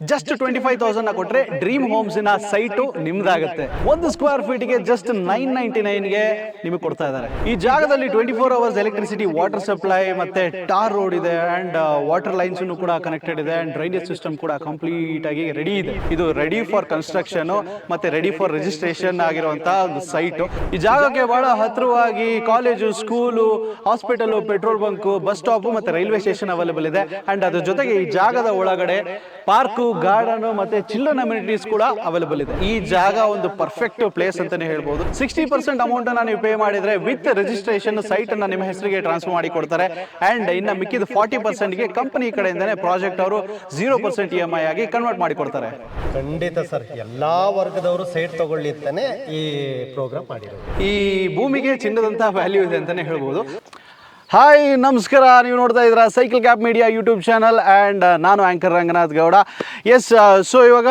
Just twenty five thousand ಕೊಟ್ರೆ dream ಹೋಮ್ಸ್ನ site ನಿಮ್ದಾಗುತ್ತೆ. ಒಂದು ಸ್ಕ್ವೇರ್ ಫೀಟ್ಗೆ ಜಸ್ಟ್ ನೈನ್ ನೈನ್ಟಿ ನೈನ್ಗೆ ನಿಮಗೆ ಕೊಡ್ತಾ ಇದ್ದಾರೆ ಈ ಜಾಗದಲ್ಲಿ twenty four hours electricity water supply ಮತ್ತೆ ಟಾರ್ ರೋಡ್ ಇದೆ ಅಂಡ್ ವಾಟರ್ ಲೈನ್ಸ್ ಕೂಡ ಕನೆಕ್ಟೆಡ್ ಇದೆ ಅಂಡ್ ಡ್ರೈನೇಜ್ ಸಿಸ್ಟಮ್ ಕೂಡ ಕಂಪ್ಲೀಟ್ ಆಗಿ ರೆಡಿ ಇದೆ. ಇದು ರೆಡಿ ಫಾರ್ ಕನ್ಸ್ಟ್ರಕ್ಷನ್ ಮತ್ತೆ ರೆಡಿ ಫಾರ್ ರಿಜಿಸ್ಟ್ರೇಷನ್ ಆಗಿರುವಂತಹ ಒಂದು ಸೈಟ್ ಈ ಜಾಗಕ್ಕೆ ಬಹಳ ಹತ್ತಿರವಾಗಿ college school hospital petrol bunk bus stop ಮತ್ತೆ ರೈಲ್ವೆ ಸ್ಟೇಷನ್ ಅವೈಲೇಬಲ್ ಇದೆ. ಅಂಡ್ ಅದ್ರ ಜೊತೆಗೆ ಈ ಜಾಗದ ಒಳಗಡೆ ಪಾರ್ಕು ಗಾರ್ಡನ್ ಮತ್ತೆ ಚಿಲ್ಡ್ರನ್ ಅಮ್ಯುನಿಟೀಸ್ ಕೂಡ ಅವೈಲೇಬಲ್ ಇದೆ. ಈ ಜಾಗ ಒಂದು ಪರ್ಫೆಕ್ಟ್ ಪ್ಲೇಸ್ ಅಂತಾನೆ ಹೇಳ್ಬೋದು. ಸಿಕ್ಸ್ಟಿ ಪರ್ಸೆಂಟ್ ಅಮೌಂಟ್ ಅನ್ನ ನೀವು ಪೇ ಮಾಡಿದ್ರೆ ವಿತ್ ರಿಜಿಸ್ಟ್ರೇಷನ್ ಸೈಟ್ ಅನ್ನ ನಿಮ್ಮ ಹೆಸರಿಗೆ ಟ್ರಾನ್ಸ್ಫರ್ ಮಾಡಿ ಕೊಡ್ತಾರೆ. ಅಂಡ್ ಇನ್ನ ಮಿಕ್ಕಿದ ಫಾರ್ಟಿ ಪರ್ಸೆಂಟ್ಗೆ ಕಂಪನಿ ಕಡೆಯಿಂದಾನೆ ಪ್ರಾಜೆಕ್ಟ್ ಅವರು zero percent E M I ಆಗಿ ಕನ್ವರ್ಟ್ ಮಾಡಿ ಕೊಡ್ತಾರೆ. ಖಂಡಿತ ಸರ್ ಎಲ್ಲಾ ವರ್ಗದವರು ಸೈಟ್ ತಗೊಳ್ಳಿ ಅಂತಾನೆ ಈ ಪ್ರೋಗ್ರಾಮ್ ಮಾಡಿರೋದು. ಈ ಭೂಮಿಗೆ ಚಿನ್ನದಂತಹ ವ್ಯಾಲ್ಯೂ ಇದೆ ಅಂತಾನೆ ಹೇಳ್ಬೋದು. ಹಾಯ್, ನಮಸ್ಕಾರ. ನೀವು ನೋಡ್ತಾ ಇದ್ದೀರಾ cycle cap media YouTube channel and ನಾನು anchor Ranganath Gowda. Yes so ಇವಾಗ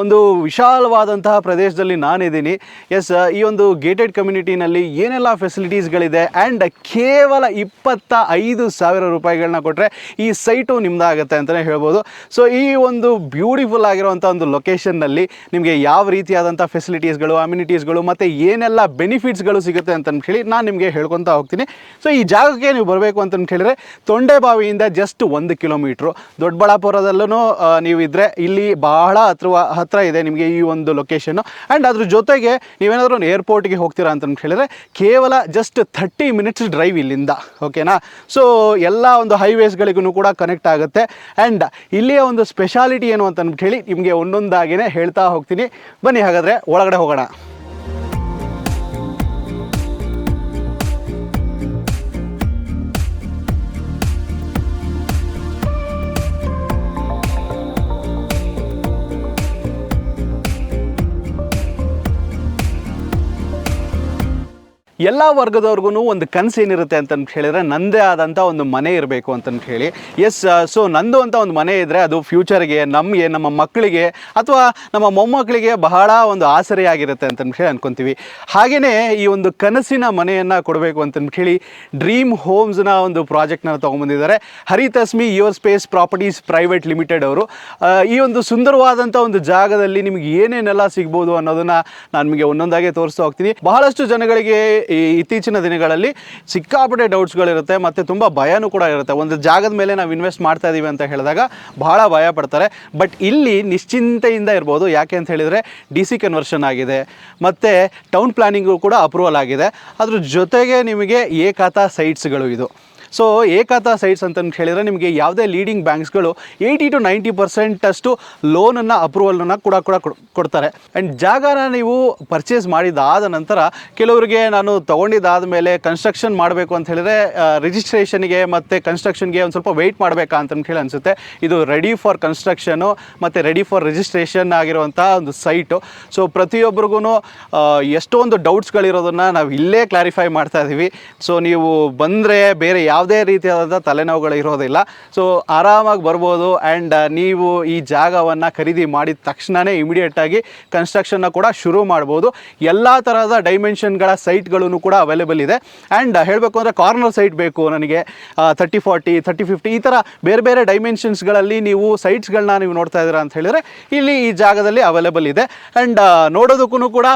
ಒಂದು ವಿಶಾಲವಾದಂತಹ ಪ್ರದೇಶದಲ್ಲಿ ನಾನಿದ್ದೀನಿ. ಎಸ್ ಈ ಒಂದು ಗೇಟೆಡ್ ಕಮ್ಯುನಿಟಿನಲ್ಲಿ ಏನೆಲ್ಲ ಫೆಸಿಲಿಟೀಸ್ಗಳಿದೆ ಆ್ಯಂಡ್ ಕೇವಲ ಇಪ್ಪತ್ತ ಐದು ಸಾವಿರ ರೂಪಾಯಿಗಳನ್ನ ಕೊಟ್ಟರೆ ಈ ಸೈಟು ನಿಮ್ಮದಾಗುತ್ತೆ ಅಂತಲೇ ಹೇಳ್ಬೋದು. ಸೊ ಈ ಒಂದು ಬ್ಯೂಟಿಫುಲ್ ಆಗಿರುವಂಥ ಒಂದು ಲೊಕೇಶನ್ನಲ್ಲಿ ನಿಮಗೆ ಯಾವ ರೀತಿಯಾದಂಥ ಫೆಸಿಲಿಟೀಸ್ಗಳು ಅಮ್ಯುನಿಟೀಸ್ಗಳು ಮತ್ತು ಏನೆಲ್ಲ ಬೆನಿಫಿಟ್ಸ್ಗಳು ಸಿಗುತ್ತೆ ಅಂತ ಹೇಳಿ ನಾನು ನಿಮಗೆ ಹೇಳ್ಕೊತಾ ಹೋಗ್ತೀನಿ. ಸೊ ಈ ಜಾಗಕ್ಕೆ ನೀವು ಬರಬೇಕು ಅಂತ ಹೇಳಿದ್ರೆ ತೊಂಡೆಬಾವಿಯಿಂದ ಜಸ್ಟ್ ಒಂದು ಕಿಲೋಮೀಟ್ರು. ದೊಡ್ಡಬಳ್ಳಾಪುರದಲ್ಲೂ ನೀವು ಇದ್ದರೆ ಇಲ್ಲಿ ಬಹಳ ಹತ್ರ ಹತ್ರ ಇದೆ ನಿಮಗೆ ಈ ಒಂದು ಲೊಕೇಶನ್ನು ಆ್ಯಂಡ್ ಅದ್ರ ಜೊತೆಗೆ ನೀವೇನಾದರೂ ಒಂದು ಏರ್ಪೋರ್ಟ್ಗೆ ಹೋಗ್ತೀರಾ ಅಂತ ಹೇಳಿದ್ರೆ ಕೇವಲ ಜಸ್ಟ್ ಥರ್ಟಿ ಮಿನಿಟ್ಸ್ ಡ್ರೈವ್ ಇಲ್ಲಿಂದ ಓಕೆನಾ ಸೊ ಎಲ್ಲ ಒಂದು ಹೈವೇಸ್ಗಳಿಗೂ ಕೂಡ ಕನೆಕ್ಟ್ ಆಗುತ್ತೆ. ಆ್ಯಂಡ್ ಇಲ್ಲಿಯ ಒಂದು ಸ್ಪೆಷಾಲಿಟಿ ಏನು ಅಂತ ಹೇಳಿ ನಿಮಗೆ ಒಂದೊಂದಾಗಿಯೇ ಹೇಳ್ತಾ ಹೋಗ್ತೀನಿ. ಬನ್ನಿ ಹಾಗಾದರೆ ಒಳಗಡೆ ಹೋಗೋಣ. ಎಲ್ಲ ವರ್ಗದವ್ರಿಗೂ ಒಂದು ಕನಸು ಏನಿರುತ್ತೆ ಅಂತ ಹೇಳಿದ್ರೆ ನಂದೇ ಆದಂಥ ಒಂದು ಮನೆ ಇರಬೇಕು ಅಂತಂದು ಹೇಳಿ. ಎಸ್ ಸೊ ನಂದು ಅಂತ ಒಂದು ಮನೆ ಇದ್ದರೆ ಅದು ಫ್ಯೂಚರ್ಗೆ, ನಮಗೆ, ನಮ್ಮ ಮಕ್ಕಳಿಗೆ ಅಥವಾ ನಮ್ಮ ಮೊಮ್ಮಕ್ಕಳಿಗೆ ಬಹಳ ಒಂದು ಆಸರೆಯಾಗಿರುತ್ತೆ ಅಂತಂದು ಹೇಳಿ ಅಂದ್ಕೊತೀವಿ ಹಾಗೆಯೇ ಈ ಒಂದು ಕನಸಿನ ಮನೆಯನ್ನು ಕೊಡಬೇಕು ಅಂತಂದು ಹೇಳಿ ಡ್ರೀಮ್ ಹೋಮ್ಸ್ನ ಒಂದು ಪ್ರಾಜೆಕ್ಟ್ನ ತೊಗೊಂಬಂದಿದ್ದಾರೆ. Haritasmi your space properties private limited ಅವರು. ಈ ಒಂದು ಸುಂದರವಾದಂಥ ಒಂದು ಜಾಗದಲ್ಲಿ ನಿಮಗೆ ಏನೇನೆಲ್ಲ ಸಿಗ್ಬೋದು ಅನ್ನೋದನ್ನು ನಾನು ನಿಮಗೆ ಒಂದೊಂದಾಗೆ ತೋರಿಸ್ತಾ ಹೋಗ್ತೀನಿ. ಬಹಳಷ್ಟು ಜನಗಳಿಗೆ ಈ ಇತ್ತೀಚಿನ ದಿನಗಳಲ್ಲಿ ಸಿಕ್ಕಾಪಟ್ಟೆ ಡೌಟ್ಸ್ಗಳಿರುತ್ತೆ ಮತ್ತು ತುಂಬ ಭಯನೂ ಕೂಡ ಇರುತ್ತೆ. ಒಂದು ಜಾಗದ ಮೇಲೆ ನಾವು ಇನ್ವೆಸ್ಟ್ ಮಾಡ್ತಾ ಇದ್ದೀವಿ ಅಂತ ಹೇಳಿದಾಗ ಬಹಳ ಭಯ ಪಡ್ತಾರೆ. ಬಟ್ ಇಲ್ಲಿ ನಿಶ್ಚಿಂತೆಯಿಂದ ಇರ್ಬೋದು. ಯಾಕೆ ಅಂತ ಹೇಳಿದರೆ ಡಿ ಸಿ ಕನ್ವರ್ಷನ್ ಆಗಿದೆ. ಮತ್ತು ಟೌನ್ ಪ್ಲಾನಿಂಗು ಕೂಡ ಅಪ್ರೂವಲ್ ಆಗಿದೆ. ಅದ್ರ ಜೊತೆಗೆ ನಿಮಗೆ ಏಕಾತ ಸೈಟ್ಸ್ಗಳು ಇದು. ಸೊ ಏಕತಾ ಸೈಟ್ಸ್ ಅಂತ ಹೇಳಿದರೆ ನಿಮಗೆ ಯಾವುದೇ ಲೀಡಿಂಗ್ ಬ್ಯಾಂಕ್ಸ್ಗಳು ಏಯ್ಟಿ ಟು ನೈಂಟಿ ಪರ್ಸೆಂಟ್ ಅಷ್ಟು ಲೋನನ್ನು ಅಪ್ರೂವಲನ್ನು ಕೂಡ ಕೂಡ ಕೊಡ್- ಕೊಡ್ತಾರೆ. ಆ್ಯಂಡ್ ಜಾಗನ ನೀವು ಪರ್ಚೇಸ್ ಮಾಡಿದಾದ ನಂತರ ಕೆಲವರಿಗೆ ನಾನು ತೊಗೊಂಡಿದ್ದಾದ ಮೇಲೆ ಕನ್ಸ್ಟ್ರಕ್ಷನ್ ಮಾಡಬೇಕು ಅಂತ ಹೇಳಿದ್ರೆ ರಿಜಿಸ್ಟ್ರೇಷನ್ಗೆ ಮತ್ತು ಕನ್ಸ್ಟ್ರಕ್ಷನ್ಗೆ ಒಂದು ಸ್ವಲ್ಪ ವೆಯ್ಟ್ ಮಾಡಬೇಕಾ ಅಂತ ಹೇಳಿ ಅನಿಸುತ್ತೆ. ಇದು ರೆಡಿ ಫಾರ್ ಕನ್ಸ್ಟ್ರಕ್ಷನು ಮತ್ತು ರೆಡಿ ಫಾರ್ ರಿಜಿಸ್ಟ್ರೇಷನ್ ಆಗಿರುವಂಥ ಒಂದು ಸೈಟು ಸೊ ಪ್ರತಿಯೊಬ್ಬರಿಗೂ ಎಷ್ಟೊಂದು ಡೌಟ್ಸ್ಗಳಿರೋದನ್ನು ನಾವು ಇಲ್ಲೇ ಕ್ಲಾರಿಫೈ ಮಾಡ್ತಾ ಇದ್ದೀವಿ ಸೊ ನೀವು ಬಂದರೆ ಬೇರೆ ಯಾವುದೇ ರೀತಿಯಾದಂಥ ತಲೆನೋವುಗಳು ಇರೋದಿಲ್ಲ. ಸೊ ಆರಾಮಾಗಿ ಬರ್ಬೋದು ಆ್ಯಂಡ್ ನೀವು ಈ ಜಾಗವನ್ನು ಖರೀದಿ ಮಾಡಿದ ತಕ್ಷಣವೇ ಇಮಿಡಿಯೇಟಾಗಿ ಕನ್ಸ್ಟ್ರಕ್ಷನ್ನ ಕೂಡ ಶುರು ಮಾಡ್ಬೋದು. ಎಲ್ಲ ಥರದ ಡೈಮೆನ್ಷನ್ಗಳ ಸೈಟ್ಗಳೂ ಕೂಡ ಅವೈಲೇಬಲ್ ಇದೆ. ಆ್ಯಂಡ್ ಹೇಳಬೇಕು ಅಂದರೆ ಕಾರ್ನರ್ ಸೈಟ್ ಬೇಕು ನನಗೆ. ತರ್ಟಿ ಫಾರ್ಟಿ ತರ್ಟಿ ಫಿಫ್ಟಿ ಈ ಥರ ಬೇರೆ ಬೇರೆ ಡೈಮೆನ್ಷನ್ಸ್ಗಳಲ್ಲಿ ನೀವು ಸೈಟ್ಸ್ಗಳನ್ನ ನೀವು ನೋಡ್ತಾ ಇದ್ದೀರಾ ಅಂತ ಹೇಳಿದ್ರೆ ಇಲ್ಲಿ ಈ ಜಾಗದಲ್ಲಿ ಅವೈಲೇಬಲ್ ಇದೆ. ಆ್ಯಂಡ್ ನೋಡೋದಕ್ಕೂ ಕೂಡ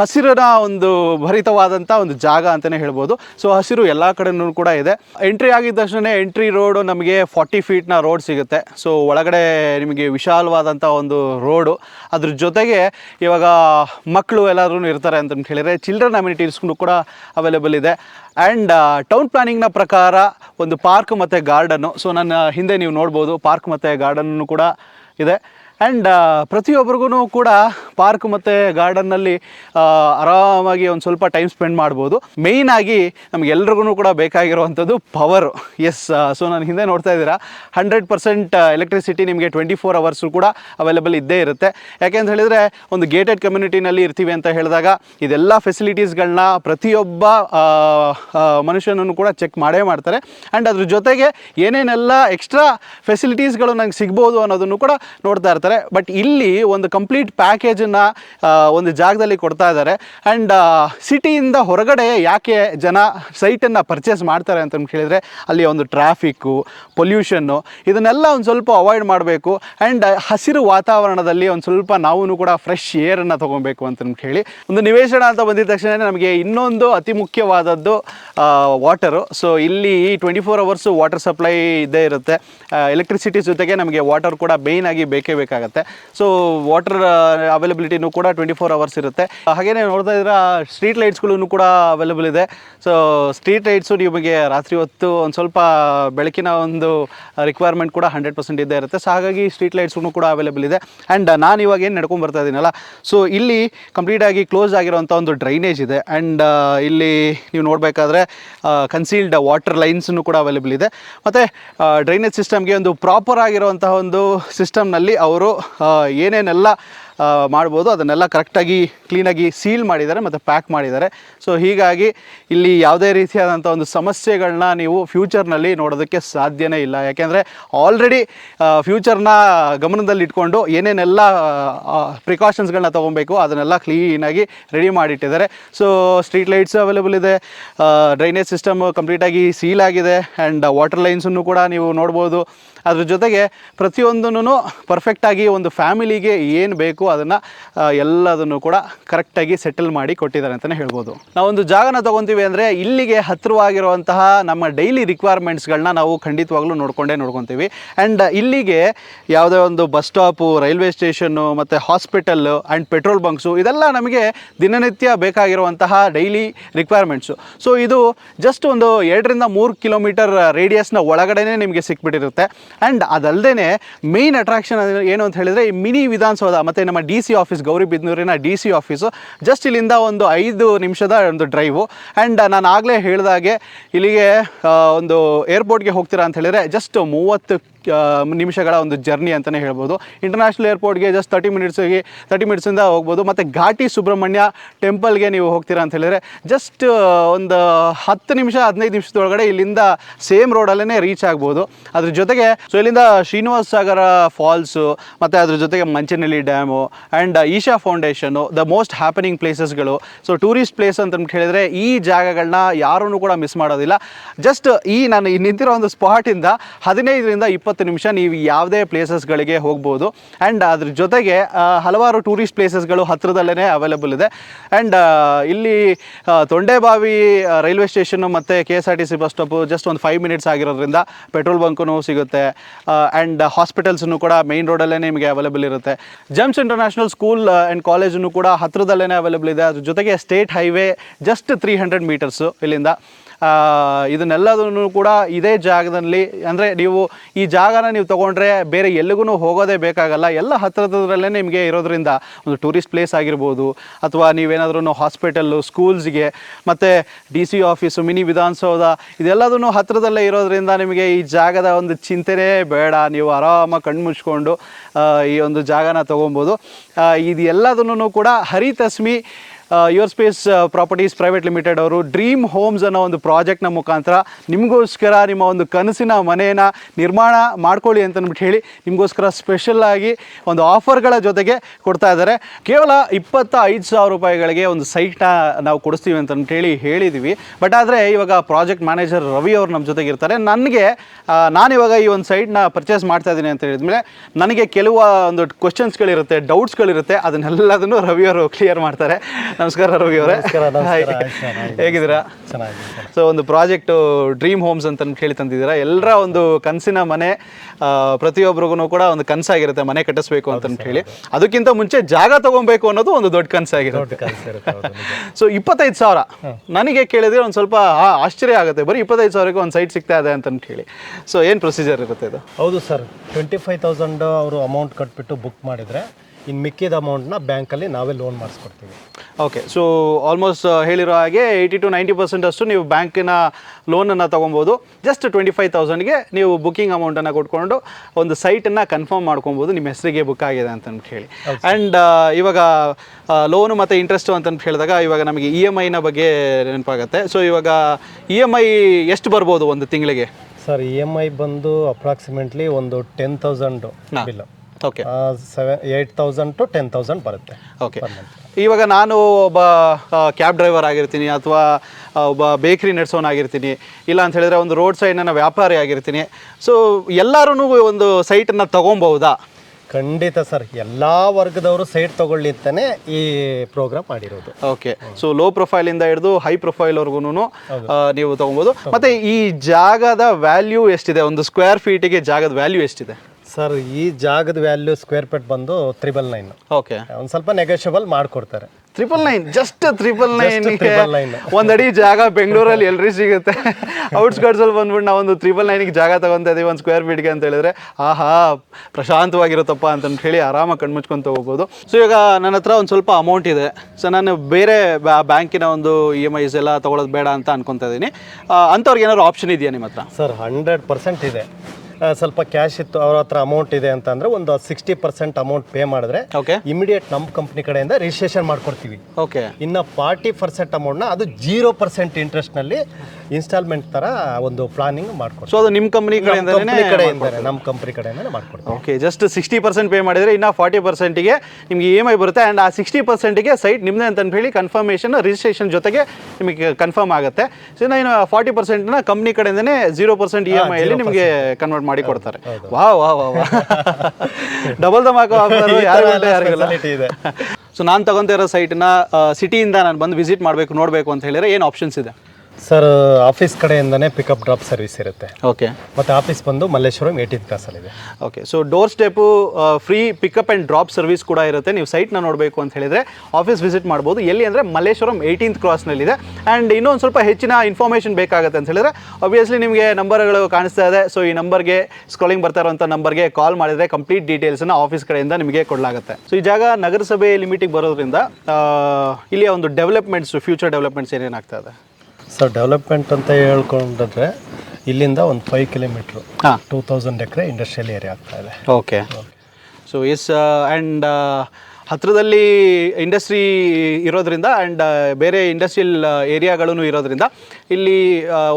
ಹಸಿರಿನ ಒಂದು ಭರಿತವಾದಂಥ ಒಂದು ಜಾಗ ಅಂತಲೇ ಹೇಳ್ಬೋದು. ಸೊ ಹಸಿರು ಎಲ್ಲ ಕಡೆನೂ ಕೂಡ ಇದೆ. ಎಂಟ್ರಿ ಆಗಿದ ತಕ್ಷಣ ಎಂಟ್ರಿ ರೋಡು ನಮಗೆ ಫಾರ್ಟಿ ಫೀಟ್ನ ರೋಡ್ ಸಿಗುತ್ತೆ. ಸೊ ಒಳಗಡೆ ನಿಮಗೆ ವಿಶಾಲವಾದಂಥ ಒಂದು ರೋಡು ಅದ್ರ ಜೊತೆಗೆ ಇವಾಗ ಮಕ್ಕಳು ಎಲ್ಲರೂ ಇರ್ತಾರೆ ಅಂತ ಹೇಳಿದರೆ ಚಿಲ್ಡ್ರನ್ ಅಮ್ಯುನಿಟೀಸ್ಗೂ ಕೂಡ ಅವೈಲೇಬಲ್ ಇದೆ. ಆ್ಯಂಡ್ ಟೌನ್ ಪ್ಲಾನಿಂಗ್ನ ಪ್ರಕಾರ ಒಂದು ಪಾರ್ಕ್ ಮತ್ತು ಗಾರ್ಡನ್ನು ಸೊ ನನ್ನ ಹಿಂದೆ ನೀವು ನೋಡ್ಬೋದು ಪಾರ್ಕ್ ಮತ್ತು ಗಾರ್ಡನ್ನು ಕೂಡ ಇದೆ. ಆ್ಯಂಡ್ ಪ್ರತಿಯೊಬ್ಬರಿಗೂ ಕೂಡ ಪಾರ್ಕ್ ಮತ್ತು ಗಾರ್ಡನ್ನಲ್ಲಿ ಆರಾಮಾಗಿ ಒಂದು ಸ್ವಲ್ಪ ಟೈಮ್ ಸ್ಪೆಂಡ್ ಮಾಡ್ಬೋದು. ಮೇಯ್ನಾಗಿ ನಮಗೆಲ್ರಿಗೂ ಕೂಡ ಬೇಕಾಗಿರುವಂಥದ್ದು ಪವರು ಎಸ್ ಸೊ ನಾನು ಹಿಂದೆ ನೋಡ್ತಾ ಇದ್ದೀರಾ? ಹಂಡ್ರೆಡ್ ಪರ್ಸೆಂಟ್ ಎಲೆಕ್ಟ್ರಿಸಿಟಿ ನಿಮಗೆ ಟ್ವೆಂಟಿ ಫೋರ್ ಅವರ್ಸು ಕೂಡ ಅವೈಲೇಬಲ್ ಇದ್ದೇ ಇರುತ್ತೆ. ಯಾಕೆ ಅಂತ ಹೇಳಿದರೆ, ಒಂದು ಗೇಟೆಡ್ ಕಮ್ಯುನಿಟಿನಲ್ಲಿ ಇರ್ತೀವಿ ಅಂತ ಹೇಳಿದಾಗ, ಇದೆಲ್ಲ ಫೆಸಿಲಿಟೀಸ್ಗಳನ್ನ ಪ್ರತಿಯೊಬ್ಬ ಮನುಷ್ಯನನ್ನು ಕೂಡ ಚೆಕ್ ಮಾಡೇ ಮಾಡ್ತಾರೆ. ಆ್ಯಂಡ್ ಅದ್ರ ಜೊತೆಗೆ ಏನೇನೆಲ್ಲ ಎಕ್ಸ್ಟ್ರಾ ಫೆಸಿಲಿಟೀಸ್ಗಳು ನಂಗೆ ಸಿಗ್ಬೋದು ಅನ್ನೋದನ್ನು ಕೂಡ ನೋಡ್ತಾ ಇರ್ತಾರೆ. ಮಾಡ್ತಾರೆ. ಬಟ್ ಇಲ್ಲಿ ಒಂದು ಕಂಪ್ಲೀಟ್ ಪ್ಯಾಕೇಜನ್ನು ಒಂದು ಜಾಗದಲ್ಲಿ ಕೊಡ್ತಾ ಇದ್ದಾರೆ. ಆ್ಯಂಡ್ ಸಿಟಿಯಿಂದ ಹೊರಗಡೆ ಯಾಕೆ ಜನ ಸೈಟನ್ನು ಪರ್ಚೇಸ್ ಮಾಡ್ತಾರೆ ಅಂತ ಕೇಳಿದರೆ ಅಲ್ಲಿ ಒಂದು ಟ್ರಾಫಿಕ್ಕು ಪೊಲ್ಯೂಷನ್ನು ಇದನ್ನೆಲ್ಲ ಒಂದು ಸ್ವಲ್ಪ ಅವಾಯ್ಡ್ ಮಾಡಬೇಕು. ಆ್ಯಂಡ್ ಹಸಿರು ವಾತಾವರಣದಲ್ಲಿ ಒಂದು ಸ್ವಲ್ಪ ನಾವು ಕೂಡ ಫ್ರೆಶ್ ಏರನ್ನು ತೊಗೊಬೇಕು ಅಂತ ಹೇಳಿ. ಒಂದು ನಿವೇಶನ ಅಂತ ಬಂದಿದ ತಕ್ಷಣ ನಮಗೆ ಇನ್ನೊಂದು ಅತಿ ಮುಖ್ಯವಾದದ್ದು ವಾಟರು ಸೊ ಇಲ್ಲಿ twenty four hours water supply ಇದ್ದೇ ಇರುತ್ತೆ. ಎಲೆಕ್ಟ್ರಿಸಿಟಿ ಜೊತೆಗೆ ನಮಗೆ ವಾಟರ್ ಕೂಡ ಮೇಯ್ನಾಗಿ ಬೇಕೇ ಬೇಕಾಗುತ್ತೆ. ಸೊ ವಾಟರ್ ಅವೈಲಬಿಲಿಟಿನೂ ಕೂಡ ಟ್ವೆಂಟಿ ಫೋರ್ ಅವರ್ಸ್ ಇರುತ್ತೆ. ಹಾಗೇನೇ ನೋಡ್ತಾ ಇದ್ರೆ ಸ್ಟ್ರೀಟ್ ಲೈಟ್ಸ್ಗಳೂ ಕೂಡ ಅವೈಲೇಬಲ್ ಇದೆ. ಸೊ ಸ್ಟ್ರೀಟ್ ಲೈಟ್ಸು ನಿಮಗೆ ರಾತ್ರಿ ಹೊತ್ತು ಒಂದು ಸ್ವಲ್ಪ ಬೆಳಕಿನ ಒಂದು ರಿಕ್ವೈರ್ಮೆಂಟ್ ಕೂಡ ಹಂಡ್ರೆಡ್ ಪರ್ಸೆಂಟ್ ಇದ್ದೇ ಇರುತ್ತೆ. ಸೊ ಹಾಗಾಗಿ ಸ್ಟ್ರೀಟ್ ಲೈಟ್ಸ್ಗೂ ಕೂಡ ಅವೈಲಬಲ್ ಇದೆ. ಆ್ಯಂಡ್ ನಾನು ಇವಾಗ ಏನು ನಡ್ಕೊಂಡು ಬರ್ತಾ ಇದ್ದೀನಲ್ಲ ಸೊ ಇಲ್ಲಿ ಕಂಪ್ಲೀಟಾಗಿ ಕ್ಲೋಸ್ ಆಗಿರೋಂಥ ಒಂದು ಡ್ರೈನೇಜ್ ಇದೆ. ಆ್ಯಂಡ್ ಇಲ್ಲಿ ನೀವು ನೋಡಬೇಕಾದ್ರೆ ಕನ್ಸೀಲ್ಡ್ ವಾಟರ್ ಲೈನ್ಸನ್ನು ಕೂಡ ಅವೈಲೇಬಲ್ ಇದೆ. ಮತ್ತು ಡ್ರೈನೇಜ್ ಸಿಸ್ಟಮ್ಗೆ ಒಂದು ಪ್ರಾಪರ್ ಆಗಿರುವಂತಹ ಒಂದು ಸಿಸ್ಟಮ್ನಲ್ಲಿ ಅವರು ಏನೇನೆಲ್ಲ ಆ, ಮಾಡ್ಬೋದು. ಅದನ್ನೆಲ್ಲ ಕರೆಕ್ಟಾಗಿ, ಕ್ಲೀನಾಗಿ ಸೀಲ್ ಮಾಡಿದ್ದಾರೆ ಮತ್ತು ಪ್ಯಾಕ್ ಮಾಡಿದ್ದಾರೆ. ಸೊ ಹೀಗಾಗಿ ಇಲ್ಲಿ ಯಾವುದೇ ರೀತಿಯಾದಂಥ ಒಂದು ಸಮಸ್ಯೆಗಳನ್ನ ನೀವು ಫ್ಯೂಚರ್ನಲ್ಲಿ ನೋಡೋದಕ್ಕೆ ಸಾಧ್ಯನೇ ಇಲ್ಲ. ಯಾಕೆಂದರೆ ಆಲ್ರೆಡಿ ಫ್ಯೂಚರ್ನ ಗಮನದಲ್ಲಿಟ್ಕೊಂಡು ಏನೇನೆಲ್ಲ ಪ್ರಿಕಾಷನ್ಸ್ಗಳನ್ನ ತೊಗೊಬೇಕು, ಅದನ್ನೆಲ್ಲ ಕ್ಲೀನಾಗಿ ರೆಡಿ ಮಾಡಿಟ್ಟಿದ್ದಾರೆ. ಸೊ ಸ್ಟ್ರೀಟ್ ಲೈಟ್ಸ್ ಅವೈಲೇಬಲ್ ಇದೆ. ಡ್ರೈನೇಜ್ ಸಿಸ್ಟಮ್ ಕಂಪ್ಲೀಟಾಗಿ ಸೀಲ್ ಆಗಿದೆ. ಆ್ಯಂಡ್ ವಾಟರ್ ಲೈನ್ಸನ್ನು ಕೂಡ ನೀವು ನೋಡ್ಬೋದು. ಅದ್ರ ಜೊತೆಗೆ ಪ್ರತಿಯೊಂದನ್ನು ಪರ್ಫೆಕ್ಟಾಗಿ ಒಂದು ಫ್ಯಾಮಿಲಿಗೆ ಏನು ಬೇಕು ಅದನ್ನು ಎಲ್ಲದನ್ನು ಕೂಡ ಕರೆಕ್ಟಾಗಿ ಸೆಟಲ್ ಮಾಡಿ ಕೊಟ್ಟಿದ್ದಾರೆ ಅಂತಲೇ ಹೇಳ್ಬೋದು. ನಾವೊಂದು ಜಾಗನ ತೊಗೊತೀವಿ ಅಂದರೆ ಇಲ್ಲಿಗೆ ಹತ್ತಿರವಾಗಿರುವಂತಹ ನಮ್ಮ ಡೈಲಿ ರಿಕ್ವೈರ್ಮೆಂಟ್ಸ್ಗಳನ್ನ ನಾವು ಖಂಡಿತವಾಗ್ಲೂ ನೋಡ್ಕೊಂಡೇ ನೋಡ್ಕೊತೀವಿ. ಆ್ಯಂಡ್ ಇಲ್ಲಿಗೆ ಯಾವುದೇ ಒಂದು ಬಸ್ ಸ್ಟಾಪು ರೈಲ್ವೆ ಸ್ಟೇಷನ್ನು ಮತ್ತು ಹಾಸ್ಪಿಟಲ್ಲು ಆ್ಯಂಡ್ ಪೆಟ್ರೋಲ್ ಬಂಕ್ಸು ಇದೆಲ್ಲ ನಮಗೆ ದಿನನಿತ್ಯ ಬೇಕಾಗಿರುವಂತಹ ಡೈಲಿ ರಿಕ್ವೈರ್ಮೆಂಟ್ಸು ಸೊ ಇದು ಜಸ್ಟ್ ಒಂದು ಎರಡರಿಂದ ಮೂರು ಕಿಲೋಮೀಟರ್ ರೇಡಿಯಸ್ನ ಒಳಗಡೆನೇ ನಿಮಗೆ ಸಿಕ್ಬಿಟ್ಟಿರುತ್ತೆ. ಆ್ಯಂಡ್ ಅದಲ್ಲದೆ ಮೇನ್ ಅಟ್ರಾಕ್ಷನ್ ಏನು ಅಂತ ಹೇಳಿದರೆ ಈ ಮಿನಿ ವಿಧಾನಸೌಧ ಮತ್ತು ಡಿ ಸಿ ಆಫೀಸ್ ಗೌರಿಬಿದನೂರಿನ ಡಿ ಸಿ ಆಫೀಸು. ಜಸ್ಟ್ ಇಲ್ಲಿಂದ ಒಂದು ಐದು ನಿಮಿಷದ ಒಂದು ಡ್ರೈವು ಆ್ಯಂಡ್ ನಾನು ಆಗಲೇ ಹೇಳಿದಾಗೆ ಇಲ್ಲಿಗೆ ಒಂದು ಏರ್ಪೋರ್ಟ್ಗೆ ಹೋಗ್ತೀರಾ ಅಂತ ಹೇಳಿದರೆ ಜಸ್ಟ್ ಮೂವತ್ತು ನಿಮಿಷಗಳ ಒಂದು ಜರ್ನಿ ಅಂತಲೇ ಹೇಳ್ಬೋದು. ಇಂಟರ್ನ್ಯಾಷನಲ್ ಏರ್ಪೋರ್ಟ್ಗೆ ಜಸ್ಟ್ ತರ್ಟಿ ಮಿನಿಟ್ಸಿಗೆ ತರ್ಟಿ ಮಿನಿಟ್ಸಿಂದ ಹೋಗ್ಬೋದು. ಮತ್ತು ಘಾಟಿ ಸುಬ್ರಹ್ಮಣ್ಯ ಟೆಂಪಲ್ಗೆ ನೀವು ಹೋಗ್ತೀರಾ ಅಂತ ಹೇಳಿದರೆ ಜಸ್ಟ್ ಒಂದು ಹತ್ತು ನಿಮಿಷ, ಹದಿನೈದು ನಿಮಿಷದೊಳಗಡೆ ಇಲ್ಲಿಂದ ಸೇಮ್ ರೋಡಲ್ಲೇ ರೀಚ್ ಆಗ್ಬೋದು. ಅದ್ರ ಜೊತೆಗೆ ಸೊ ಇಲ್ಲಿಂದ ಶ್ರೀನಿವಾಸ ಸಾಗರ ಫಾಲ್ಸು ಮತ್ತು ಅದ್ರ ಜೊತೆಗೆ Manchanahalli dam and Isha foundation the most happening ಪ್ಲೇಸಸ್ಗಳು so tourist place ಅಂತ ಹೇಳಿದ್ರೆ ಈ ಜಾಗಗಳನ್ನ ಯಾರೂ ಕೂಡ ಮಿಸ್ ಮಾಡೋದಿಲ್ಲ. ಜಸ್ಟ್ ಈ ನಾನು ನಿಂತಿರೋ ಒಂದು ಸ್ಪಾಟಿಂದ ಹದಿನೈದರಿಂದ ಇಪ್ಪತ್ತು ನಿಮಿಷ ನೀವು ಯಾವುದೇ ಪ್ಲೇಸಸ್ಗಳಿಗೆ ಹೋಗ್ಬೋದು. ಆ್ಯಂಡ್ ಅದ್ರ ಜೊತೆಗೆ ಹಲವಾರು ಟೂರಿಸ್ಟ್ ಪ್ಲೇಸಸ್ಗಳು ಹತ್ತಿರದಲ್ಲೇ ಅವೈಲೇಬಲ್ ಇದೆ. ಆ್ಯಂಡ್ ಇಲ್ಲಿ ತೊಂಡೆಬಾವಿ ರೈಲ್ವೆ ಸ್ಟೇಷನ್ನು ಮತ್ತು K S R T C bus stop just ಒಂದು ಫೈವ್ ಮಿನಿಟ್ಸ್ ಆಗಿರೋದ್ರಿಂದ ಪೆಟ್ರೋಲ್ ಬಂಕೂ ಸಿಗುತ್ತೆ. ಆ್ಯಂಡ್ ಹಾಸ್ಪಿಟಲ್ಸನ್ನು ಕೂಡ ಮೈನ್ ರೋಡಲ್ಲೇ ನಿಮಗೆ ಅವೈಲೇಬಲ್ ಇರುತ್ತೆ. ಜಮ್ಸ್ ಇಂಟರ್ನ್ಯಾಷನಲ್ ಸ್ಕೂಲ್ ಆ್ಯಂಡ್ ಕಾಲೇಜನ್ನು ಕೂಡ ಹತ್ತಿರದಲ್ಲೇ ಅವೈಲೇಬಲ್ ಇದೆ. ಅದ್ರ ಜೊತೆಗೆ state highway just three hundred metres ಇಲ್ಲಿಂದ. ಇದನ್ನೆಲ್ಲದನ್ನು ಕೂಡ ಇದೇ ಜಾಗದಲ್ಲಿ, ಅಂದರೆ ನೀವು ಈ ಜಾಗನ ನೀವು ತೊಗೊಂಡ್ರೆ ಬೇರೆ ಎಲ್ಲಿಗೂ ಹೋಗೋದೇ ಬೇಕಾಗಲ್ಲ. ಎಲ್ಲ ಹತ್ತಿರದಲ್ಲೇ ನಿಮಗೆ ಇರೋದ್ರಿಂದ ಒಂದು ಟೂರಿಸ್ಟ್ ಪ್ಲೇಸ್ ಆಗಿರ್ಬೋದು, ಅಥವಾ ನೀವೇನಾದ್ರೂ ಹಾಸ್ಪಿಟಲ್ಲು ಸ್ಕೂಲ್ಸ್ಗೆ ಮತ್ತು D C office mini Vidhana Soudha ಇದೆಲ್ಲದೂ ಹತ್ತಿರದಲ್ಲೇ ಇರೋದ್ರಿಂದ ನಿಮಗೆ ಈ ಜಾಗದ ಒಂದು ಚಿಂತೆನೇ ಬೇಡ. ನೀವು ಆರಾಮಾಗಿ ಕಣ್ಣು ಮುಚ್ಕೊಂಡು ಈ ಒಂದು ಜಾಗನ ತೊಗೊಬೋದು. ಇದು ಎಲ್ಲದನ್ನು ಕೂಡ Haritasmi your space properties private limited ಅವರು ಡ್ರೀಮ್ ಹೋಮ್ಸ್ ಅನ್ನೋ ಒಂದು ಪ್ರಾಜೆಕ್ಟ್ನ ಮುಖಾಂತರ ನಿಮಗೋಸ್ಕರ ನಿಮ್ಮ ಒಂದು ಕನಸಿನ ಮನೆಯನ್ನು ನಿರ್ಮಾಣ ಮಾಡ್ಕೊಳ್ಳಿ ಅಂತ ಅಂದ್ಬಿಟ್ಟು ಹೇಳಿ ನಿಮಗೋಸ್ಕರ ಸ್ಪೆಷಲ್ ಆಗಿ ಒಂದು ಆಫರ್ಗಳ ಜೊತೆಗೆ ಕೊಡ್ತಾ ಇದ್ದಾರೆ. ಕೇವಲ ಇಪ್ಪತ್ತ ಐದು ಸಾವಿರ ರೂಪಾಯಿಗಳಿಗೆ ಒಂದು ಸೈಟ್ನ ನಾವು ಕೊಡಿಸ್ತೀವಿ ಅಂತ ಹೇಳಿ ಹೇಳಿದ್ವಿ. ಬಟ್ ಆದರೆ ಇವಾಗ ಪ್ರಾಜೆಕ್ಟ್ ಮ್ಯಾನೇಜರ್ ರವಿ ಅವರು ನಮ್ಮ ಜೊತೆಗೆ ಇರ್ತಾರೆ. ನನಗೆ ನಾನಿವಾಗ ಈ ಒಂದು ಸೈಟ್ನ ಪರ್ಚೇಸ್ ಮಾಡ್ತಾ ಇದ್ದೀನಿ ಅಂತ ಹೇಳಿದ್ಮೇಲೆ ನನಗೆ ಕೆಲವು ಒಂದು ಕ್ವಶನ್ಸ್ಗಳಿರುತ್ತೆ ಡೌಟ್ಸ್ಗಳಿರುತ್ತೆ ಅದನ್ನೆಲ್ಲದನ್ನು ರವಿ ಅವರು ಕ್ಲಿಯರ್ ಮಾಡ್ತಾರೆ. ನಮಸ್ಕಾರ ರವಿ ಅವರೇ. ಹೇಗಿದ್ದೀರಾ? ಸೊ ಒಂದು ಪ್ರಾಜೆಕ್ಟು ಡ್ರೀಮ್ ಹೋಮ್ಸ್ ಅಂತ ಹೇಳಿ ತಂದಿದ್ದೀರಾ. ಎಲ್ಲರ ಒಂದು ಕನಸಿನ ಮನೆ ಪ್ರತಿಯೊಬ್ಬರಿಗೂ ಕೂಡ ಒಂದು ಕನಸಾಗಿರುತ್ತೆ ಮನೆ ಕಟ್ಟಿಸ್ಬೇಕು ಅಂತ ಹೇಳಿ. ಅದಕ್ಕಿಂತ ಮುಂಚೆ ಜಾಗ ತಗೊಬೇಕು ಅನ್ನೋದು ಒಂದು ದೊಡ್ಡ ಕನಸಾಗಿರುತ್ತೆ ಸೊ ಇಪ್ಪತ್ತೈದು ಸಾವಿರ. ನನಗೆ ಕೇಳಿದ್ರೆ ಒಂದು ಸ್ವಲ್ಪ ಆಶ್ಚರ್ಯ ಆಗುತ್ತೆ. ಬರೀ ಇಪ್ಪತ್ತೈದು ಸಾವಿರಕ್ಕೆ ಒಂದು ಸೈಟ್ ಸಿಗ್ತಾ ಇದೆ ಅಂತ ಹೇಳಿ. ಸೊ ಏನು ಪ್ರೊಸೀಜರ್ ಇರುತ್ತೆ ಇದು? ಹೌದು ಸರ್. ಟ್ವೆಂಟಿ ಫೈವ್ ತೌಸಂಡ್ ಅವರು ಅಮೌಂಟ್ ಕಟ್ಬಿಟ್ಟು ಬುಕ್ ಮಾಡಿದರೆ ಇನ್ನು ಮಿಕ್ಕಿದ ಅಮೌಂಟ್ನ ಬ್ಯಾಂಕಲ್ಲಿ ನಾವೇ ಲೋನ್ ಮಾಡಿಸ್ಕೊಡ್ತೀವಿ. ಓಕೆ ಸೊ ಆಲ್ಮೋಸ್ಟ್ ಹೇಳಿರೋ ಹಾಗೆ ಏಯ್ಟಿ ಟು ನೈಂಟಿ ಪರ್ಸೆಂಟ್ ಅಷ್ಟು ನೀವು ಬ್ಯಾಂಕಿನ ಲೋನನ್ನು ತೊಗೊಬೋದು. ಜಸ್ಟ್ ಟ್ವೆಂಟಿ ಫೈವ್ ತೌಸಂಡ್ಗೆ ನೀವು ಬುಕ್ಕಿಂಗ್ ಅಮೌಂಟನ್ನು ಕೊಟ್ಕೊಂಡು ಒಂದು ಸೈಟನ್ನು ಕನ್ಫರ್ಮ್ ಮಾಡ್ಕೊಬೋದು ನಿಮ್ಮ ಹೆಸರಿಗೆ ಬುಕ್ ಆಗಿದೆ ಅಂತ ಹೇಳಿ. ಆ್ಯಂಡ್ ಇವಾಗ ಲೋನು ಮತ್ತು ಇಂಟ್ರೆಸ್ಟು ಅಂತ ಹೇಳಿದಾಗ ಇವಾಗ ನಮಗೆ ಇ ಎಂ ಐನ ಬಗ್ಗೆ ನೆನಪಾಗುತ್ತೆ. ಸೊ ಇವಾಗ ಇ ಎಂ ಐ ಎಷ್ಟು ಬರ್ಬೋದು ಒಂದು ತಿಂಗಳಿಗೆ? ಸರ್ ಇ ಎಂ ಐ ಬಂದು ಅಪ್ರಾಕ್ಸಿಮೇಟ್ಲಿ ಒಂದು ten thousand bill okay seven eight thousand to ten thousand ಬರುತ್ತೆ ಓಕೆ ಇವಾಗ ನಾನು ಒಬ್ಬ ಕ್ಯಾಬ್ ಡ್ರೈವರ್ ಆಗಿರ್ತೀನಿ ಅಥವಾ ಒಬ್ಬ ಬೇಕ್ರಿ ನಡೆಸೋನಾಗಿರ್ತೀನಿ ಇಲ್ಲ ಅಂತ ಹೇಳಿದ್ರೆ ಒಂದು ರೋಡ್ ಸೈಡ್ನ ವ್ಯಾಪಾರಿ ಆಗಿರ್ತೀನಿ. ಸೊ ಎಲ್ಲರೂ ಒಂದು ಸೈಟನ್ನು ತೊಗೊಬಹುದಾ? ಖಂಡಿತ ಸರ್ ಎಲ್ಲ ವರ್ಗದವರು ಸೈಟ್ ತಗೊಳ್ಳಿ ಅಂತಾನೆ ಈ ಪ್ರೋಗ್ರಾಮ್ ಮಾಡಿರೋದು. ಓಕೆ ಸೊ ಲೋ ಪ್ರೊಫೈಲಿಂದ ಹಿಡಿದು ಹೈ ಪ್ರೊಫೈಲ್ವರೆಗೂ ನೀವು ತೊಗೊಬೋದು. ಮತ್ತು ಈ ಜಾಗದ ವ್ಯಾಲ್ಯೂ ಎಷ್ಟಿದೆ? ಒಂದು ಸ್ಕ್ವೇರ್ ಫೀಟಿಗೆ ಜಾಗದ ವ್ಯಾಲ್ಯೂ ಎಷ್ಟಿದೆ? ಸರ್ ಈ ಜಾಗದ ವ್ಯಾಲ್ಯೂ ಸ್ಕ್ವೇರ್ ಫೀಟ್ ಬಂದು ತ್ರಿಬಲ್ ನೈನ್ ಓಕೆ ಒಂದು ಸ್ವಲ್ಪ ನೆಗೋಷಿಯಬಲ್ ಮಾಡ್ಕೊಡ್ತಾರೆ. Triple nine just triple nine. ಒಂದಡಿ ಜಾಗ ಬೆಂಗಳೂರಲ್ಲಿ ಎಲ್ರಿ ಸಿಗುತ್ತೆ. ಔಟ್ಸ್ಕರ್ಟ್ಸಲ್ಲಿ ಬಂದ್ಬಿಟ್ಟು ನಾವು ಒಂದು ತ್ರಿಪಲ್ ನೈನಿಗೆ ಜಾಗ ತಗೊಂತ ಇದೀವಿ ಒಂದು ಸ್ಕ್ವೇರ್ ಫೀಟ್ಗೆ ಅಂತ ಹೇಳಿದ್ರೆ ಆಹಾ ಪ್ರಶಾಂತವಾಗಿರುತ್ತಪ್ಪ ಅಂತ ಹೇಳಿ ಆರಾಮಾಗಿ ಕಣ್ಮುಚ್ಕೊಂಡು ಹೋಗ್ಬೋದು ಸೊ ಈಗ ನನ್ನ ಹತ್ರ ಒಂದು ಸ್ವಲ್ಪ ಅಮೌಂಟ್ ಇದೆ. ಸೊ ನಾನು ಬೇರೆ ಬ್ಯಾಂಕಿನ ಒಂದು ಇ ಎಂ ಐಸ್ ಎಲ್ಲ ತಗೊಳ್ಳೋದು ಬೇಡ ಅಂತ ಅನ್ಕೊಂತ ಇದ್ದೀನಿ ಅಂಥವ್ರಿಗೆ ಏನಾದ್ರು ಆಪ್ಷನ್ ಇದೆಯಾ ನಿಮ್ಮ ಹತ್ರ? ಸರ್ ಹಂಡ್ರೆಡ್ ಪರ್ಸೆಂಟ್ ಇದೆ. ಸ್ವಲ್ಪ ಕ್ಯಾಶ್ ಇತ್ತು ಅವ್ರ ಹತ್ರ ಅಮೌಂಟ್ ಇದೆ ಅಂತಂದ್ರೆ ಒಂದು ಸಿಕ್ಸ್ಟಿ ಪರ್ಸೆಂಟ್ ಅಮೌಂಟ್ ಪೇ ಮಾಡಿದ್ರೆ ಓಕೆ ಇಮಿಡಿಯೇಟ್ ನಮ್ಮ ಕಂಪ್ನಿ ಕಡೆಯಿಂದ ರಿಜಿಸ್ಟ್ರೇಷನ್ ಮಾಡ್ಕೊಡ್ತೀವಿ. ಓಕೆ ಇನ್ನು ಫಾರ್ಟಿ ಪರ್ಸೆಂಟ್ ಅಮೌಂಟ್ನ ಅದು ಜೀರೋ ಪರ್ಸೆಂಟ್ ಇಂಟ್ರೆಸ್ಟ್ನಲ್ಲಿ ಇನ್ಸ್ಟಾಲ್ಮೆಂಟ್ ಥರ ಒಂದು ಪ್ಲಾನಿಂಗ್ ಮಾಡ್ಕೊಡ್ತೀವಿ. ಸೊ ಅದು ನಿಮ್ಮ ಕಂಪ್ನಿ ಕಡೆಯಿಂದ ನಮ್ಮ ಕಂಪ್ನಿ ಕಡೆಯಿಂದ ಮಾಡ್ಕೊಡ್ತೀವಿ. Okay just sixty percent pay ಮಾಡಿದರೆ ಇನ್ನು ಫಾರ್ಟಿ ಪರ್ಸೆಂಟಿಗೆ ನಿಮಗೆ ಇ ಎಂ ಐ ಬರುತ್ತೆ ಆ್ಯಂಡ್ ಆ ಸಿಕ್ಸ್ಟಿ ಪರ್ಸೆಂಟಿಗೆ ಸೈಟ್ ನಿಮ್ಮದೇ ಅಂತ ಹೇಳಿ ಕನ್ಫರ್ಮೇಷನ್ ರಿಜಿಸ್ಟ್ರೇಷನ್ ಜೊತೆಗೆ ನಿಮಗೆ ಕನ್ಫರ್ಮ್ ಆಗುತ್ತೆ. ಸೊ ಇನ್ನು ಫಾರ್ಟಿ ಪರ್ಸೆಂಟ್ನ ಕಂಪ್ನಿ ಕಡೆಯಿಂದನೇ ಜೀರೋ ಪರ್ಸೆಂಟ್ ಇ ಎಂ ಐಲಿ ನಿಮಗೆ ಕನ್ವರ್ಟ್ ಮಾಡಿ ಕೊಡ್ತಾರೆ. ವಾ ವಾ ವಾ ವಾ ಡಬಲ್ ಧಮಾಕ ಆಫರ್ ಯಾರು ಯಾರಿಗಲ್ಲ ಸೊ ನಾನು ತಗೊಂತಿರೋ ಸೈಟ್ನ ಸಿಟಿಯಿಂದ ನಾನು ಬಂದು ವಿಸಿಟ್ ಮಾಡಬೇಕು ನೋಡಬೇಕು ಅಂತ ಹೇಳಿದ್ರೆ ಏನು ಆಪ್ಷನ್ಸ್ ಇದೆ? ಸರ್ ಆಫೀಸ್ ಕಡೆಯಿಂದನೇ ಪಿಕಪ್ ಡ್ರಾಪ್ ಸರ್ವಿಸ್ ಇರುತ್ತೆ. ಓಕೆ ಮತ್ತು ಆಫೀಸ್ ಬಂದು Malleshwaram eighteen ಕ್ಲಾಸಲ್ಲಿದೆ okay so doorstep free pickup and drop service ಕೂಡ ಇರುತ್ತೆ. ನೀವು ಸೈಟ್ನ ನೋಡಬೇಕು ಅಂತ ಹೇಳಿದರೆ ಆಫೀಸ್ ವಿಸಿಟ್ ಮಾಡ್ಬೋದು. ಎಲ್ಲಿ ಅಂದರೆ ಮಲ್ಲೇಶ್ವರಂ ಏಯ್ಟೀನ್ತ್ ಕ್ರಾಸ್ನಲ್ಲಿದೆ ಆ್ಯಂಡ್ ಇನ್ನೊಂದು ಸ್ವಲ್ಪ ಹೆಚ್ಚಿನ ಇನ್ಫಾರ್ಮೇಷನ್ ಬೇಕಾಗುತ್ತೆ ಅಂತ ಹೇಳಿದ್ರೆ ಆಬ್ವಿಯಸ್ಲಿ ನಿಮಗೆ ನಂಬರ್ಗಳು ಕಾಣಿಸ್ತಾ ಇದೆ. ಸೊ ಈ ನಂಬರ್ಗೆ ಸ್ಕ್ರಾಲಿಂಗ್ ಬರ್ತಾ ಇರೋಂಥ ನಂಬರ್ಗೆ ಕಾಲ್ ಮಾಡಿದರೆ ಕಂಪ್ಲೀಟ್ ಡೀಟೇಲ್ಸನ್ನು ಆಫೀಸ್ ಕಡೆಯಿಂದ ನಿಮಗೆ ಕೊಡಲಾಗುತ್ತೆ. ಸೊ ಈ ಜಾಗ ನಗರಸಭೆ ಲಿಮಿಟಿಗೆ ಬರೋದ್ರಿಂದ ಇಲ್ಲಿಯ ಒಂದು ಡೆವಲಪ್ಮೆಂಟ್ಸು ಫ್ಯೂಚರ್ ಡೆವಲಪ್ಮೆಂಟ್ಸ್ ಏನೇನಾಗ್ತಾ ಇದೆ? ಸರ್ ಡೆವಲಪ್ಮೆಂಟ್ ಅಂತ ಹೇಳ್ಕೊಂಡ್ರೆ ಇಲ್ಲಿಂದ ಒಂದು ಫೈವ್ ಕಿಲೋಮೀಟ್ರು ಹಾಂ. Two thousand acre industrial area ಆಗ್ತಾ ಇದೆ. ಓಕೆ ಸೊ ಎಸ್ ಆ್ಯಂಡ್ ಹತ್ತಿರದಲ್ಲಿ ಇಂಡಸ್ಟ್ರಿ ಇರೋದ್ರಿಂದ ಆ್ಯಂಡ್ ಬೇರೆ ಇಂಡಸ್ಟ್ರಿಯಲ್ ಏರಿಯಾಗಳೂ ಇರೋದ್ರಿಂದ ಇಲ್ಲಿ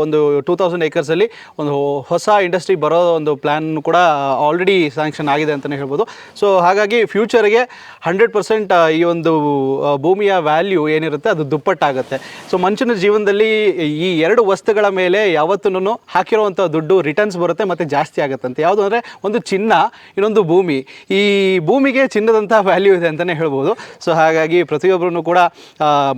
ಒಂದು ಟೂ ತೌಸಂಡ್ ಏಕರ್ಸಲ್ಲಿ ಒಂದು ಹೊಸ ಇಂಡಸ್ಟ್ರಿ ಬರೋ ಒಂದು ಪ್ಲ್ಯಾನ್ ಕೂಡ ಆಲ್ರೆಡಿ ಸ್ಯಾಂಕ್ಷನ್ ಆಗಿದೆ ಅಂತಲೇ ಹೇಳ್ಬೋದು. ಸೊ ಹಾಗಾಗಿ ಫ್ಯೂಚರ್ಗೆ ಹಂಡ್ರೆಡ್ ಪರ್ಸೆಂಟ್ ಈ ಒಂದು ಭೂಮಿಯ ವ್ಯಾಲ್ಯೂ ಏನಿರುತ್ತೆ ಅದು ದುಪ್ಪಟ್ಟಾಗುತ್ತೆ. ಸೊ ಮನುಷ್ಯನ ಜೀವನದಲ್ಲಿ ಈ ಎರಡು ವಸ್ತುಗಳ ಮೇಲೆ ಯಾವತ್ತೂ ಹಾಕಿರುವಂಥ ದುಡ್ಡು ರಿಟರ್ನ್ಸ್ ಬರುತ್ತೆ ಮತ್ತು ಜಾಸ್ತಿ ಆಗುತ್ತಂತೆ. ಯಾವುದು ಅಂದರೆ ಒಂದು ಚಿನ್ನ, ಇನ್ನೊಂದು ಭೂಮಿ. ಈ ಭೂಮಿಗೆ ಚಿನ್ನದಂಥ ವ್ಯಾಲ್ಯೂ ಇದೆ ಅಂತಲೇ ಹೇಳ್ಬೋದು. ಸೊ ಹಾಗಾಗಿ ಪ್ರತಿಯೊಬ್ಬರೂ ಕೂಡ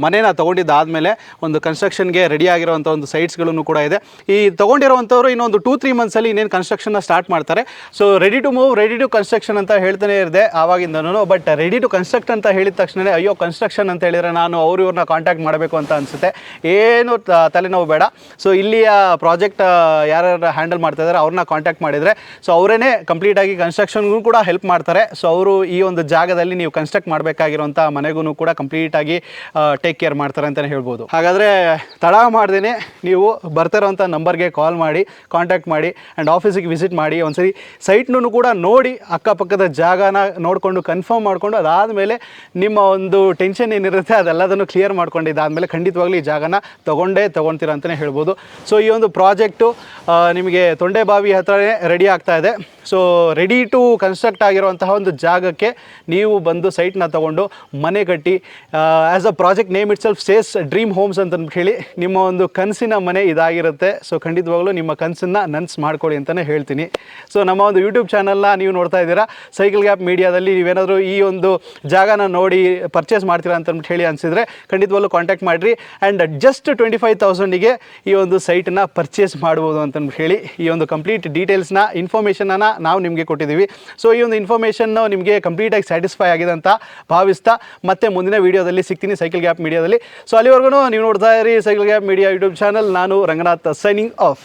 ಮನೆನ ತೊಗೊಂಡಿದ್ದಾದಮೇಲೆ ಒಂದು ಕನ್ಸ್ಟ್ರಕ್ಷನ್ಗೆ ರೆಡಿ ಆಗಿರುವಂಥ ಒಂದು ಸೈಟ್ಸ್ಗಳನ್ನು ಕೂಡ ಇದೆ. ಈ ತೊಗೊಂಡಿರುವಂಥವ್ರು ಇನ್ನೊಂದು ಟೂ ತ್ರೀ ಮಂತ್ಸಲ್ಲಿ ಇನ್ನೇನು ಕನ್ಸ್ಟ್ರಕ್ಷನ್ನ ಸ್ಟಾರ್ಟ್ ಮಾಡ್ತಾರೆ. So ready to move ready to construction ಅಂತ ಹೇಳ್ತಾನೆ ಇರದೆ ಆವಾಗಿಂದನೂ ಬಟ್ ರೆಡಿ ಟು ಕನ್ಸ್ಟ್ರಕ್ಟ್ ಅಂತ ಹೇಳಿದ ತಕ್ಷಣ ಅಯ್ಯೋ ಕನ್ಸ್ಟ್ರಕ್ಷನ್ ಅಂತ ಹೇಳಿದ್ರೆ ನಾನು ಅವ್ರ ಇವ್ರನ್ನ ಕಾಂಟ್ಯಾಕ್ಟ್ ಮಾಡಬೇಕು ಅಂತ ಅನಿಸುತ್ತೆ. ಏನು ತಲೆನೋವು ಬೇಡ. ಸೊ ಇಲ್ಲಿಯ ಪ್ರಾಜೆಕ್ಟ್ ಯಾರ್ಯಾರು ಹ್ಯಾಂಡಲ್ ಮಾಡ್ತಾ ಇದ್ದಾರೆ ಅವ್ರನ್ನ ಕಾಂಟ್ಯಾಕ್ಟ್ ಮಾಡಿದರೆ ಸೊ ಅವರೇ ಕಂಪ್ಲೀಟಾಗಿ ಕನ್ಸ್ಟ್ರಕ್ಷನ್ಗೂ ಕೂಡ ಹೆಲ್ಪ್ ಮಾಡ್ತಾರೆ. ಸೊ ಅವರು ಈ ಒಂದು ಜಾಗದಲ್ಲಿ ನೀವು ಕನ್ಸ್ಟ್ರಕ್ಟ್ ಮಾಡಬೇಕಾಗಿರುವಂಥ ಮನೆಗೂ ಕೂಡ ಕಂಪ್ಲೀಟಾಗಿ ಟೇಕ್ ಕೇರ್ ಮಾಡ್ತಾರೆ ಅಂತಲೇ ಹೇಳ್ಬೋದು. ಹಾಗಾದರೆ ತಡ ಮಾಡ್ದೇ ನೀವು ಬರ್ತಿರೋಂಥ ನಂಬರ್ಗೆ ಕಾಲ್ ಮಾಡಿ ಕಾಂಟ್ಯಾಕ್ಟ್ ಮಾಡಿ ಆ್ಯಂಡ್ ಆಫೀಸಿಗೆ ವಿಸಿಟ್ ಮಾಡಿ. ಒಂದ್ಸರಿ ಸೈಟ್ನೂ ಕೂಡ ನೋಡಿ ಅಕ್ಕಪಕ್ಕದ ಜಾಗನ ನೋಡಿಕೊಂಡು ಕನ್ಫರ್ಮ್ ಮಾಡಿಕೊಂಡು ಅದಾದಮೇಲೆ ನಿಮ್ಮ ಒಂದು ಟೆನ್ಷನ್ ಏನಿರುತ್ತೆ ಅದೆಲ್ಲದನ್ನು ಕ್ಲಿಯರ್ ಮಾಡ್ಕೊಂಡಿದ್ದಾದಮೇಲೆ ಖಂಡಿತವಾಗ್ಲೂ ಈ ಜಾಗನ ತೊಗೊಂಡೇ ತೊಗೊಳ್ತೀರ ಅಂತಲೇ ಹೇಳ್ಬೋದು. ಸೊ ಈ ಒಂದು ಪ್ರಾಜೆಕ್ಟು ನಿಮಗೆ ತೊಂಡೆಬಾವಿ ಹತ್ರನೇ ರೆಡಿ ಆಗ್ತಾ ಇದೆ. ಸೊ ರೆಡಿ ಟು ಕನ್ಸ್ಟ್ರಕ್ಟ್ ಆಗಿರುವಂತಹ ಒಂದು ಜಾಗಕ್ಕೆ ನೀವು ಬಂದು ಸೈಟ್ನ ತೊಗೊಂಡು ಮನೆ ಕಟ್ಟಿ as a project name itself says dream homes ಅಂತ ಹೇಳಿ ನಿಮ್ಮ ಒಂದು ಕನಸಿನ ಮನೆ ಇದಾಗಿರುತ್ತೆ. ಸೊ ಖಂಡಿತವಾಗ್ಲೂ ನಿಮ್ಮ ಕನಸನ್ನು ನನ್ಸ್ ಮಾಡ್ಕೊಳ್ಳಿ ಅಂತಲೇ ಹೇಳ್ತೀನಿ. ಸೊ ನಮ್ಮ ಒಂದು ಯೂಟ್ಯೂಬ್ ಚಾನಲ್ನ ನೀವು ನೋಡ್ತಾ ಇದ್ದೀರಾ? ಸೈಕಲ್ ಗ್ಯಾಪ್ ಮೀಡಿಯಾದಲ್ಲಿ ನೀವೇನಾದರೂ ಈ ಒಂದು ಜಾಗನ ನೋಡಿ ಪರ್ಚೇಸ್ ಮಾಡ್ತೀರಾ ಅಂತ ಹೇಳಿ ಅನಿಸಿದ್ರೆ ಖಂಡಿತವಾಗ್ಲೂ ಕಾಂಟ್ಯಾಕ್ಟ್ ಮಾಡಿರಿ. ಆ್ಯಂಡ್ ಜಸ್ಟ್ ಟ್ವೆಂಟಿ ಫೈವ್ ತೌಸಂಡಿಗೆ ಈ ಒಂದು ಸೈಟನ್ನು ಪರ್ಚೇಸ್ ಮಾಡ್ಬೋದು ಅಂತಂದ್ಬಿಟ್ಟು ಹೇಳಿ. ಈ ಒಂದು ಕಂಪ್ಲೀಟ್ ಡೀಟೇಲ್ಸ್ನ ಇನ್ಫಾರ್ಮೇಷನನ್ನು ನಾವು ನಿಮಗೆ ಕೊಟ್ಟಿದ್ದೀವಿ. ಸೊ ಈ ಒಂದು ಇನ್ಫಾರ್ಮೇಷನ್ನು ನಿಮಗೆ ಕಂಪ್ಲೀಟಾಗಿ ಸ್ಯಾಟಿಸ್ಫೈ ಆಗಿದೆ ಅಂತ ಭಾವಿಸ್ತಾ ಮತ್ತೆ ಮುಂದಿನ ವೀಡಿಯೋದಲ್ಲಿ ಸಿಗ್ತೀನಿ ಸೈಕಲ್ ಗ್ಯಾಪ್ ಮೀಡಿಯಾದಲ್ಲಿ ಸೊ ಅಲ್ಲಿವರೆಗೂ ನೀವು ನೋಡ್ತಾ ಇರಿ Cycle Gap Media YouTube channel ನಾನು ರಂಗನಾಥ್ ಸೈನಿಂಗ್ ಆಫ್